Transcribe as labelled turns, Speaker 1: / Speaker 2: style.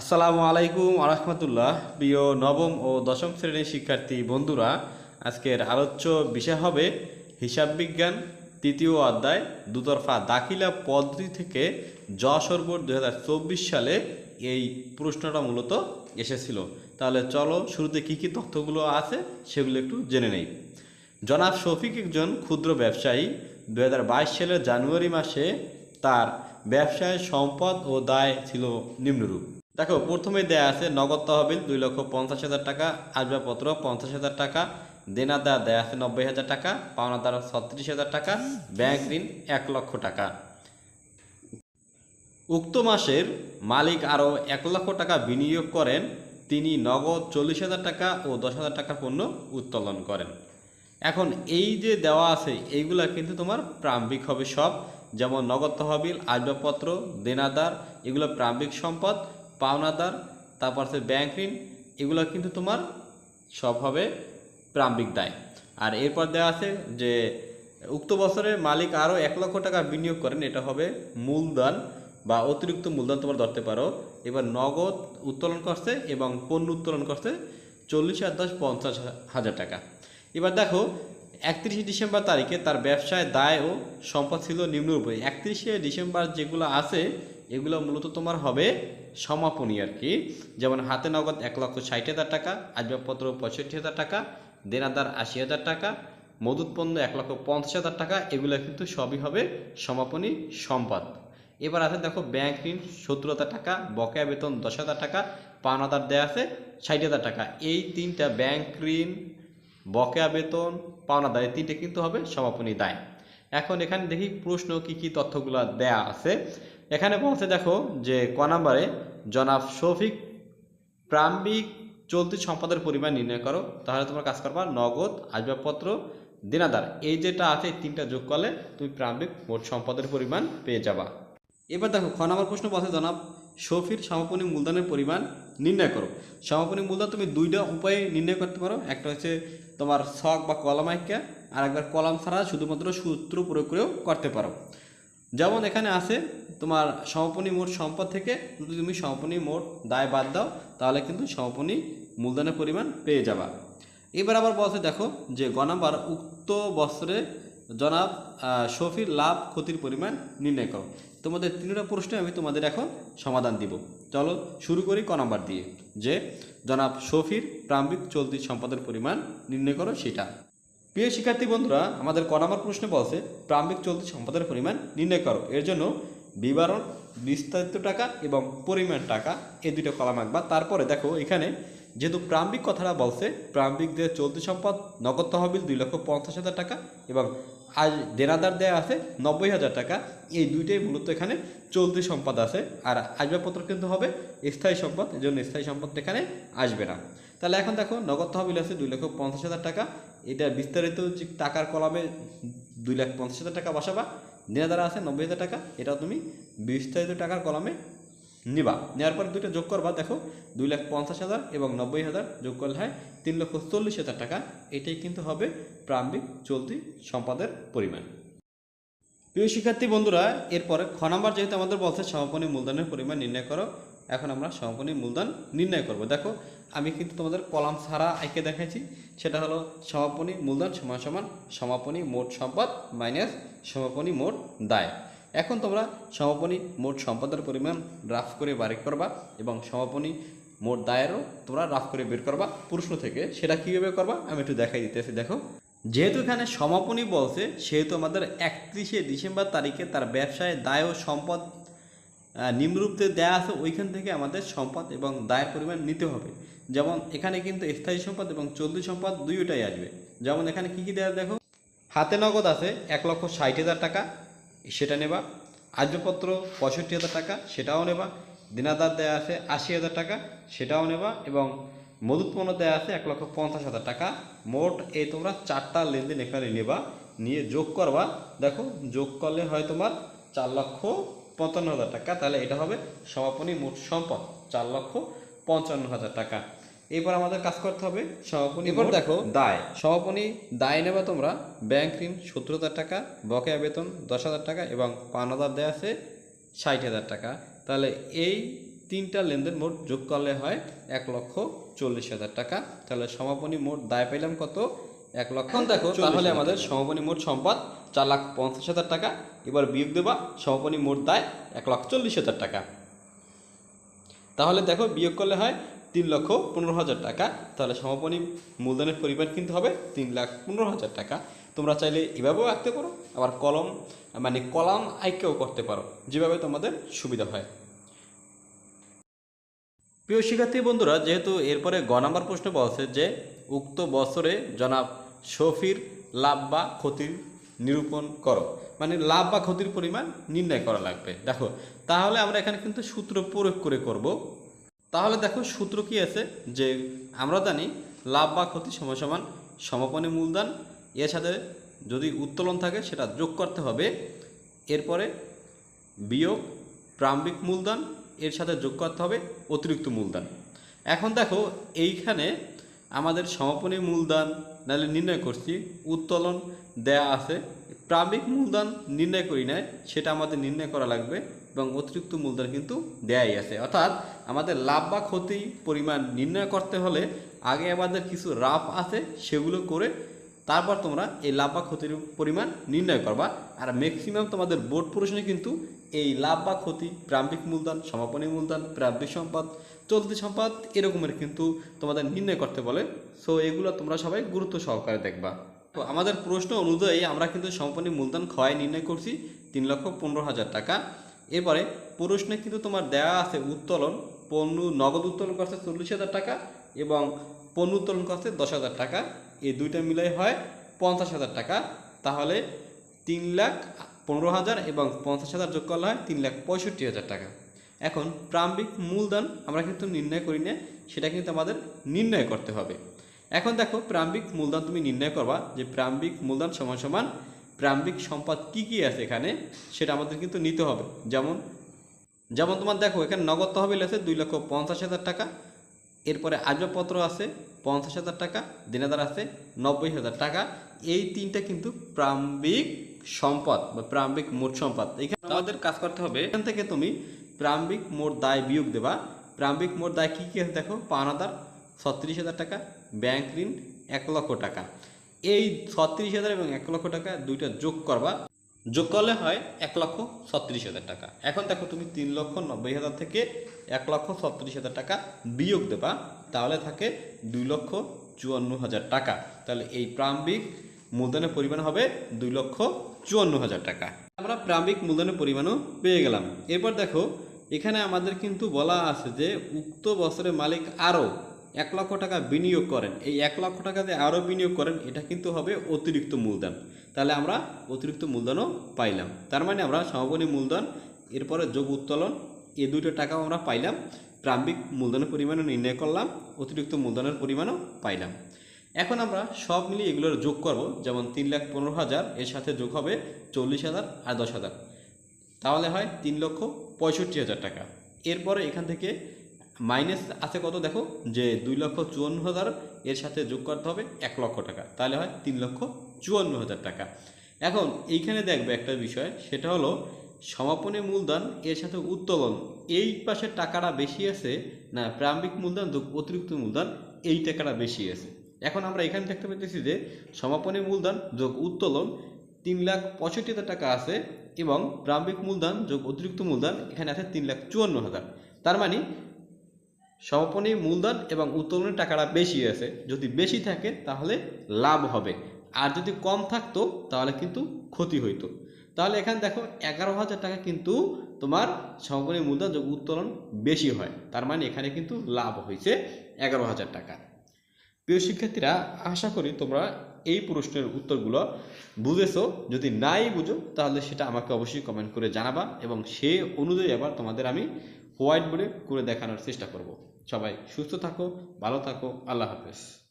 Speaker 1: আসসালামু আলাইকুম আরহামতুল্লাহ প্রিয় নবম ও দশম শ্রেণির শিক্ষার্থী বন্ধুরা, আজকের আলোচ্য বিষয় হবে হিসাব বিজ্ঞান, তৃতীয় অধ্যায়, দুতরফা দাখিলা পদ্ধতি থেকে যশোর বোর্ড দু সালে এই প্রশ্নটা মূলত এসেছিল। তাহলে চলো শুরুতে কী কী তথ্যগুলো আছে সেগুলো একটু জেনে নেই। জনাব শফিক একজন ক্ষুদ্র ব্যবসায়ী দু হাজার বাইশ সালের জানুয়ারি মাসে তার ব্যবসায় সম্পদ ও দায় ছিল নিম্নরূপ। দেখো প্রথমে দেয়া আছে, নগদ তহবিল দুই লক্ষ পঞ্চাশ হাজার টাকা, আসবাবপত্র পঞ্চাশ হাজার টাকা, দেনাদার দেয়া আছে নব্বই হাজার টাকা পাওনাদার ছত্রিশ হাজার টাকা, ব্যাংক ঋণ এক লক্ষ টাকা। উক্ত মাসের মালিক আরও এক লক্ষ টাকা বিনিয়োগ করেন, তিনি নগদ চল্লিশ হাজার টাকা ও দশ হাজার টাকা পণ্য উত্তোলন করেন। এখন এই যে দেওয়া আছে, এইগুলা কিন্তু তোমার প্রাম্ভিক হবে সব, যেমন নগদ তহবিল, আসবাবপত্র, দেনাদার, এগুলো প্রাম্ভিক সম্পদ পাওনাদার, তারপর আছে ব্যাংক ঋণ, এগুলো কিন্তু তোমার সব হবে প্রারম্ভিক দায়। আর এরপর দেওয়া আছে যে উক্ত বছরে মালিক আরও এক লক্ষ টাকা বিনিয়োগ করেন, এটা হবে মূলধন বা অতিরিক্ত মূলধন তোমরা ধরতে পারো। এবার নগদ উত্তোলন করছে এবং পণ্য উত্তোলন করছে চল্লিশ হাজার দশ পঞ্চাশ হাজার টাকা। এবার দেখো, একত্রিশে ডিসেম্বর তারিখে তার ব্যবসায় দায় ও সম্পদ ছিল নিম্নরূপে। একত্রিশে ডিসেম্বর যেগুলো আছে, এগুলো মূলত তোমার হবে সমাপনী আর কি। যেমন হাতে নগদ এক লক্ষ ষাট হাজার টাকা, আসবাবপত্র পঁয়ষট্টি হাজার টাকা, দেনাদার আশি হাজার টাকা মজুত পণ্য এক লক্ষ পঞ্চাশ হাজার টাকা, এগুলো কিন্তু সবই হবে সমাপনী সম্পদ। এবার আছে দেখো ব্যাংক ঋণ সত্তর হাজার টাকা, বকেয়া বেতন দশ হাজার টাকা পাওনাদার দেয়া আছে ষাট হাজার টাকা। এই তিনটা ব্যাংক ঋণ, বকেয়া বেতন পাওনাদার এই তিনটে কিন্তু হবে সমাপনী দায়। এখন এখানে দেখি প্রশ্ন কি কি তথ্যগুলো দেয়া আছে। এখানে বলছে দেখো যে ক নাম্বারে, জনাব শফিক প্রারম্ভিক চলতি সম্পদের পরিমাণ নির্ণয় করো, তাহলে তোমার কাজ করবা নগদ, আসবাবপত্র, দেনাদার। এই যেটা আছে তিনটা যোগ করলে তুমি প্রারম্ভিক মোট সম্পদের পরিমাণ পেয়ে যাবা। এবার দেখো, খ নম্বর প্রশ্ন বলছে, জনাব শফির সমাপনী মূলধনের পরিমাণ নির্ণয় করো। সমাপনী মূলধন তুমি দুইটা উপায়ে নির্ণয় করতে পারো, একটা হচ্ছে তোমার শখ বা কলম আঁকা আর একবার কলাম ছাড়া শুধুমাত্র সূত্র প্রয়োগ করেও করতে পারো। যেমন এখানে আছে তোমার সমাপনী মোট সম্পদ থেকে যদি তুমি সমাপনী মোট দায় বাদ দাও, তাহলে কিন্তু সমাপনী মূলধনের পরিমাণ পেয়ে যাবা। এবার আবার বলছে, দেখো যে গ উক্ত বছরে জনাব শফির লাভ ক্ষতির পরিমাণ নির্ণয় করো। তোমাদের তিনটা প্রশ্নে আমি তোমাদের এখন সমাধান দিব। চলো শুরু করি ক নাম্বার দিয়ে, যে জনাব শফির প্রারম্ভিক চলতি সম্পদের পরিমাণ নির্ণয় করো সেটা। প্রিয় শিক্ষার্থী বন্ধুরা, আমাদের ক নম্বর প্রশ্নে বলছে, প্রারম্ভিক চলতি সম্পদের পরিমাণ নির্ণয় করো। এর জন্য বিবরণ বিস্তারিত টাকা এবং পরিমাণ টাকা, এই দুটো কলাম আঁকবা। তারপরে দেখো, এখানে যেহেতু প্রারম্ভিক কথাটা বলছে প্রারম্ভিক দিয়ে চলতি সম্পদ, নগদ তহবিল দুই লক্ষ পঞ্চাশ হাজার টাকা এবং আজ দেনাদার দেয়া আছে নব্বই হাজার টাকা। এই দুইটাই মূলত এখানে চলতি সম্পদ আছে। আর আসবাবপত্র কিন্তু হবে স্থায়ী সম্পদ এই জন্য স্থায়ী সম্পদ এখানে আসবে না। তাহলে এখন দেখো নগদ তহবিল আছে দুই লক্ষ পঞ্চাশ হাজার টাকা। এটা বিস্তারিত যে টাকার কলামে দুই লাখ পঞ্চাশ হাজার টাকা বসাবা। দেনাদার আছে নব্বই হাজার টাকা। এটাও তুমি বিস্তারিত টাকার কলামে নিবা। নেওয়ার পরে দুইটা যোগ করবা, দেখো দুই লাখ পঞ্চাশ হাজার এবং নব্বই হাজার যোগ করলে হয় তিন লক্ষ চল্লিশ হাজার টাকা। এটাই কিন্তু হবে প্রারম্ভিক চলতি সম্পদের পরিমাণ। প্রিয় শিক্ষার্থী বন্ধুরা, এরপরে খ নাম্বার যেহেতু আমাদের বলছে, সমাপনী মূলধনের পরিমাণ নির্ণয় করো। এখন আমরা সমাপনী মূলধন নির্ণয় করব। দেখো আমি কিন্তু তোমাদের কলাম ছাড়া এঁকে দেখাইছি। সেটা হলো সমাপনী মূলধন সমান সমান সমাপনী মোট সম্পদ মাইনাস সমাপনী মোট দায়। এখন তোমরা সমাপনী মোট সম্পদের পরিমাণ রাফ করে বারিক করবা এবং সমাপনী মোট দায়েরও তোমরা রাফ করে বের করবা প্রশ্ন থেকে। সেটা কীভাবে করবা আমি একটু দেখাই দিতেছি দেখো। যেহেতু এখানে সমাপনী বলছে সেহেতু আমাদের একত্রিশে ডিসেম্বর তারিখে তার ব্যবসায় দায় ও সম্পদ আহ, নিম্নরূপে দেয়া আছে ওইখান থেকে আমাদের সম্পদ এবং দায়ের পরিমাণ নিতে হবে। যেমন এখানে কিন্তু স্থায়ী সম্পদ এবং চলতি সম্পদ দুইটাই আসবে। যেমন এখানে কি কি দেওয়া দেখো? হাতে নগদ আছে এক লক্ষ ষাট হাজার টাকা, সেটা নেবা। আসবাবপত্র পঁয়ষট্টি হাজার টাকা, সেটাও নেবা। দিনাদার দেয়া আছে আশি হাজার টাকা, সেটাও নেবা। এবং মজুত পণ্য দেয়া আছে এক লক্ষ পঞ্চাশ হাজার টাকা। মোট এই তোমরা চারটা লেনদেন এখানে নেবা, নিয়ে যোগ করবা। দেখো, যোগ করলে হয় তোমার চার লক্ষ পঞ্চান্ন হাজার টাকা। তাহলে এটা হবে সমাপনী মোট সম্পদ, চার লক্ষ পঞ্চান্ন হাজার টাকা। এরপর আমাদের কাজ করতে হবে সমাপনী এরপর দেখো দায়। সমাপনী দায় নেবে তোমরা ব্যাংক ঋণ সত্তর হাজার টাকা বকেয়া বেতন দশ হাজার টাকা এবং পাওনাদার দেয়া আছে ষাট হাজার টাকা। তাহলে এই তিনটা লেনদেন মোট যোগ করলে হয় এক লক্ষ চল্লিশ হাজার টাকা। তাহলে সমাপনী মোট দায় পাইলাম কত? এক লক্ষ
Speaker 2: এখন দেখো, তাহলে আমাদের।
Speaker 1: সমাপনী মোট সম্পদ চার লাখ পঞ্চাশ হাজার টাকা। এবার বিয়োগ দেবা সমাপনী মোট দায় এক লক্ষ চল্লিশ হাজার টাকা। তাহলে দেখো বিয়োগ করলে হয় তিন লক্ষ পনেরো হাজার টাকা। তাহলে সমাপনী মূলধনের পরিমাণ কিন্তু হবে তিন লাখ পনেরো হাজার টাকা। তোমরা চাইলে এভাবেও আঁকতে পারো, আবার কলম মানে কলাম আঁকেও করতে পারো, যেভাবে তোমাদের সুবিধা হয়। প্রিয় শিক্ষার্থী বন্ধুরা, যেহেতু এরপরে গ নাম্বার প্রশ্ন বলছে যে, উক্ত বছরে জনাব শফির লাভ বা ক্ষতির নিরূপণ করো। মানে লাভ বা ক্ষতির পরিমাণ নির্ণয় করা লাগবে। দেখো, তাহলে আমরা এখানে কিন্তু সূত্র প্রয়োগ করে করব। তাহলে দেখো, সূত্র কি আছে? যে আমরা জানি লাভ বা ক্ষতি সমান সমান সমাপনী মূলধন। এর সাথে যদি উত্তোলন থাকে, সেটা যোগ করতে হবে। এরপরে বিয়োগ প্রারম্ভিক মূলধন, এর সাথে যোগ করতে হবে অতিরিক্ত মূলধন। এখন দেখো, এইখানে আমাদের সমাপনী মূলধন নাহলে নির্ণয় করছি, উত্তোলন দেয়া আছে। প্রারম্ভিক মূলধন নির্ণয় করি নাই, সেটা আমাদের নির্ণয় করা লাগবে এবং অতিরিক্ত মূলধন কিন্তু দেয়াই আছে। অর্থাৎ আমাদের লাভ বা ক্ষতি পরিমাণ নির্ণয় করতে হলে আগে আমাদের কিছু রাফ আছে, সেগুলো করে তারপর তোমরা এই লাভ বা ক্ষতির পরিমাণ নির্ণয় করবা। আর ম্যাক্সিমাম তোমাদের বোর্ড প্রশ্নে কিন্তু এই লাভ বা ক্ষতি, প্রারম্ভিক মূলধন, সমাপনী মূলধন, প্রারম্ভিক সম্পদ, চলতি সম্পদ, এরকমের কিন্তু তোমাদের নির্ণয় করতে বলে। সো এগুলো তোমরা সবাই গুরুত্ব সহকারে দেখবা। তো আমাদের প্রশ্ন অনুযায়ী আমরা কিন্তু সমাপনী মূলধন ক্ষয় নির্ণয় করছি তিন লক্ষ পনেরো হাজার টাকা। এরপরে প্রশ্নে কিন্তু তোমার দেয়া আছে উত্তোলন, পণ্য নগদ উত্তোলন করছে চল্লিশ হাজার টাকা এবং পণ্য উত্তোলন করছে দশ হাজার টাকা। এই দুইটা মিলাই হয় পঞ্চাশ হাজার টাকা। তাহলে তিন লাখ পনেরো হাজার এবং পঞ্চাশ হাজার যোগ করলে হয় তিন লাখ পঁয়ষট্টি হাজার টাকা। এখন প্রারম্ভিক মূলধন আমরা কিন্তু নির্ণয় করি না, সেটা কিন্তু আমাদের নির্ণয় করতে হবে। এখন দেখো প্রারম্ভিক মূলধন তুমি নির্ণয় করবা যে প্রারম্ভিক মূলধন সমান সমান প্রারম্ভিক সম্পদ কি কি আছে এখানে, সেটা আমাদের কিন্তু নিতে হবে। যেমন যেমন তোমার দেখো এখানে নগদ তহবিল আছে দুই লক্ষ পঞ্চাশ হাজার টাকা এরপরে আসবাবপত্র আছে পঞ্চাশ হাজার টাকা দিনাদার আছে নব্বই হাজার টাকা। এই তিনটা কিন্তু প্রারম্ভিক সম্পদ বা প্রারম্ভিক মোট সম্পদ। এখানে আমাদের কাজ করতে হবে। এখান থেকে তুমি প্রারম্ভিক মোট দায় বিয়োগ দেবা। প্রারম্ভিক মোট দায় কী কী আছে দেখো? পাওনাদার ছত্রিশ হাজার টাকা ব্যাংক ঋণ এক লক্ষ টাকা। এই ছত্রিশ হাজার এবং এক লক্ষ টাকা দুইটা যোগ করবা। যোগ করলে হয় এক লক্ষ ছত্রিশ হাজার টাকা। এখন দেখো তুমি তিন লক্ষ নব্বই হাজার থেকে এক লক্ষ ছত্রিশ হাজার টাকা বিয়োগ দেবা, তাহলে থাকে দুই লক্ষ চুয়ান্ন হাজার টাকা। তাহলে এই প্রারম্ভিক মূলধনের পরিমাণ হবে দুই লক্ষ চুয়ান্ন হাজার টাকা। আমরা প্রারম্ভিক মূলধনের পরিমাণও পেয়ে গেলাম। এরপর দেখো, এখানে আমাদের কিন্তু বলা আছে যে উক্ত বছরের মালিক আরও এক লক্ষ টাকা বিনিয়োগ করেন। এই এক লক্ষ টাকা যে আরও বিনিয়োগ করেন, এটা কিন্তু হবে অতিরিক্ত মূলধন। তাহলে আমরা অতিরিক্ত মূলধনও পাইলাম। তার মানে আমরা সমাপনী মূলধন, এরপরে যোগ উত্তোলন এই দুটো টাকাও আমরা পাইলাম। প্রারম্ভিক মূলধনের পরিমাণও নির্ণয় করলাম, অতিরিক্ত মূলধনের পরিমাণও পাইলাম। এখন আমরা সব মিলিয়ে এগুলোর যোগ করব, যেমন তিন লাখ পনেরো হাজার, এর সাথে যোগ হবে চল্লিশ হাজার আর দশ হাজার। তাহলে হয় তিন লক্ষ পঁয়ষট্টি হাজার টাকা। এরপরে এখান থেকে মাইনাস আছে কত দেখো? যে দুই লক্ষ চুয়ান্ন হাজার, এর সাথে যোগ করতে হবে এক লক্ষ টাকা। তাহলে হয় তিন লক্ষ চুয়ান্ন হাজার টাকা। এখন এইখানে দেখবে একটা বিষয়, সেটা হলো সমাপনী মূলধন, এর সাথে উত্তোলন। এই পাশের টাকাটা বেশি আছে না প্রারম্ভিক মূলধন যোগ অতিরিক্ত মূলধন, এই টাকাটা বেশি আছে। এখন আমরা এখানে দেখতে পেতেছি যে সমাপনী মূলধন যোগ উত্তোলন তিন লাখ পঁয়ষট্টি হাজার টাকা আছে এবং প্রারম্ভিক মূলধন যোগ অতিরিক্ত মূলধন এখানে আছে তিন লাখ চুয়ান্ন হাজার। তার মানে সমাপনী মূলধন এবং উত্তোলনের টাকাটা বেশি আছে যদি বেশি থাকে, তাহলে লাভ হবে। আর যদি কম থাকতো, তাহলে কিন্তু ক্ষতি হইতো। তাহলে এখানে দেখো, এগারো হাজার টাকা কিন্তু তোমার সমাপনী মূলধন যোগ উত্তোলন বেশি হয়। তার মানে এখানে কিন্তু লাভ হয়েছে এগারো হাজার টাকা। প্রিয় শিক্ষার্থীরা, আশা করি তোমরা এই প্রশ্নের উত্তরগুলো বুঝেছ। যদি নাই বুঝো, তাহলে সেটা আমাকে অবশ্যই কমেন্ট করে জানাবা এবং সে অনুযায়ী আবার তোমাদের আমি হোয়াইট বোর্ডে করে দেখানোর চেষ্টা করব। সবাই সুস্থ থাকো ভালো থাকো আল্লাহ হাফেজ।